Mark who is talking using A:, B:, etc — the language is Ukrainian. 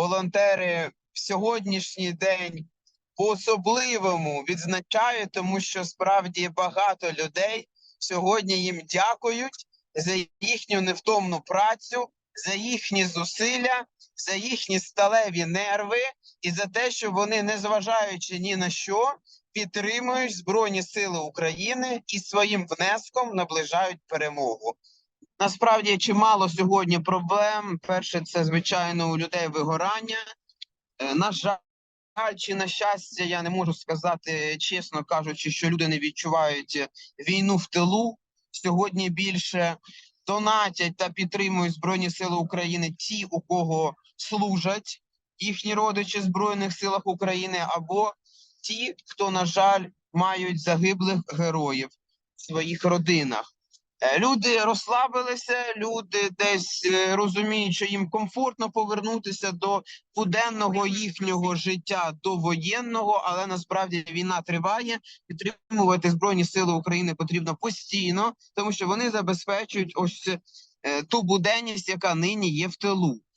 A: волонтери в сьогоднішній день по-особливому відзначають, тому що справді багато людей сьогодні їм дякують за їхню невтомну працю, за їхні зусилля, за їхні сталеві нерви і за те, що вони, незважаючи ні на що, підтримують Збройні Сили України і своїм внеском наближають перемогу. Насправді чимало сьогодні проблем. Перше, це звичайно у людей вигорання. Е, На жаль, чи на щастя, я не можу сказати чесно кажучи, що люди не відчувають війну в тилу. Сьогодні більше донатять та підтримують Збройні Сили України ті, у кого служать їхні родичі в Збройних силах України, або ті, хто, на жаль, мають загиблих героїв в своїх родинах. Е, Люди розслабилися, люди десь е, розуміють, що їм комфортно повернутися до буденного їхнього життя до воєнного, але насправді війна триває. Підтримувати збройні сили України потрібно постійно, тому що вони забезпечують ось е, ту буденність, яка нині є в тилу.